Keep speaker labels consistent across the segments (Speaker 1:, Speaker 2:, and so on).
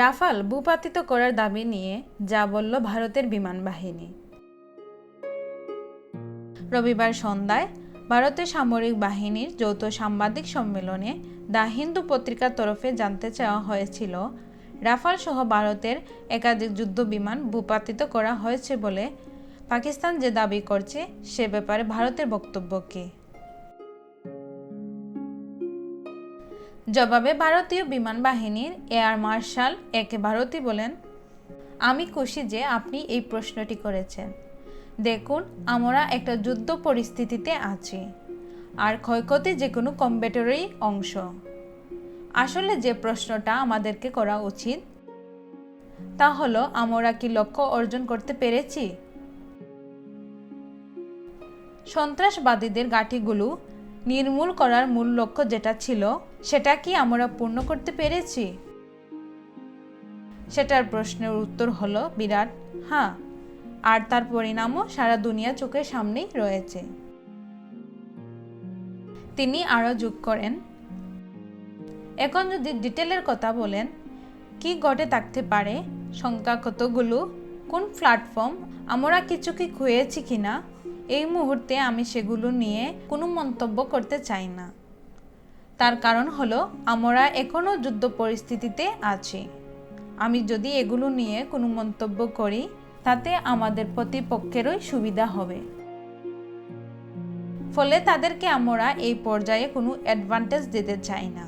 Speaker 1: Rafale ভূপাতিত করার দাবি নিয়ে যা বলল ভারতের বিমান বাহিনী। রবিবার সন্ধ্যায় ভারতের সামরিক বাহিনীর যৌথ সাংবাদিক সম্মেলনে দ্য হিন্দু পত্রিকার তরফে জানতে চাওয়া হয়েছিল, রাফাল সহ ভারতের একাধিক যুদ্ধ বিমান ভূপাতিত করা হয়েছে বলে পাকিস্তান যে দাবি করছে সে ব্যাপারে ভারতের বক্তব্য কী? জবাবে ভারতীয় বিমান বাহিনীর এয়ার মার্শাল একে ভারতী বলেন, আমি খুশি যে আপনি এই প্রশ্নটি করেছেন। দেখুন, আমরা একটা যুদ্ধ পরিস্থিতিতে আছি, আর ক্ষয়ক্ষতি যে কোনো কম্বেটরেরই অংশ। আসলে যে প্রশ্নটা আমাদেরকে করা উচিত, তা হলো, আমরা কি লক্ষ্য অর্জন করতে পেরেছি? সন্ত্রাসবাদীদের গাঠিগুলো নির্মূল করার মূল লক্ষ্য যেটা ছিল, সেটা কি আমরা পূর্ণ করতে পেরেছি? সেটার প্রশ্নের উত্তর হলো, বিরাট হ্যাঁ। আর তার পরিণামও সারা দুনিয়া চোখের সামনেই রয়েছে। তিনি আরও যোগ করেন, এখন যদি ডিটেলের কথা বলেন, কি ঘটে থাকতে পারে? সংখ্যা কতগুলো? কোন প্ল্যাটফর্ম আমরা কিছু কি খুঁয়েছি কিনা? এই মুহূর্তে আমি সেগুলো নিয়ে কোনো মন্তব্য করতে চাই না। তার কারণ হলো, আমরা এখনও যুদ্ধ পরিস্থিতিতে আছি। আমি যদি এগুলো নিয়ে কোনো মন্তব্য করি, তাতে আমাদের প্রতিপক্ষেরই সুবিধা হবে। ফলে তাদেরকে আমরা এই পর্যায়ে কোনো অ্যাডভান্টেজ দিতে চাই না।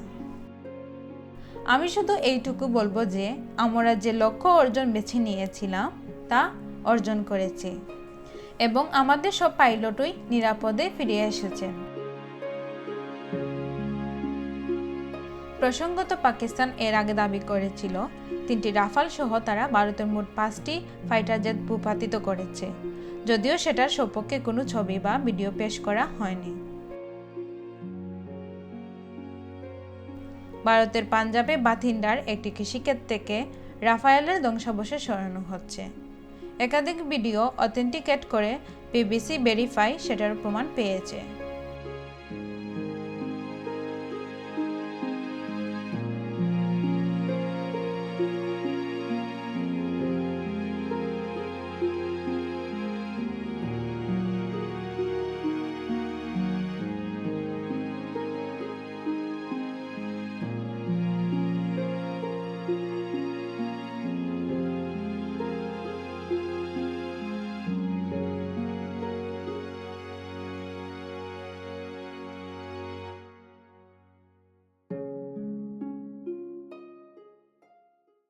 Speaker 1: আমি শুধু এইটুকু বলব যে, আমরা যে লক্ষ্য অর্জন বেছে নিয়েছিলাম, তা অর্জন করেছি। এবং আমাদের সব পাইলটই নিরাপদে ফিরে এসেছেন প্রসঙ্গত পাকিস্তান এর আগে দাবি করেছিল, তিনটি রাফাল সহ তারা ভারতের মোট পাঁচটি ফাইটার জেট ভূপাতিত করেছে, যদিও সেটার সপক্ষে কোনো ছবি বা ভিডিও পেশ করা হয়নি। ভারতের পাঞ্জাবে বাথিন্ডার একটি কৃষিক্ষেত থেকে রাফায়েলের ধ্বংসাবশেষ সরানো হচ্ছে। একাধিক ভিডিও অথেন্টিকেট করে বিবিসি ভেরিফাই সেটার প্রমাণ পেয়েছে।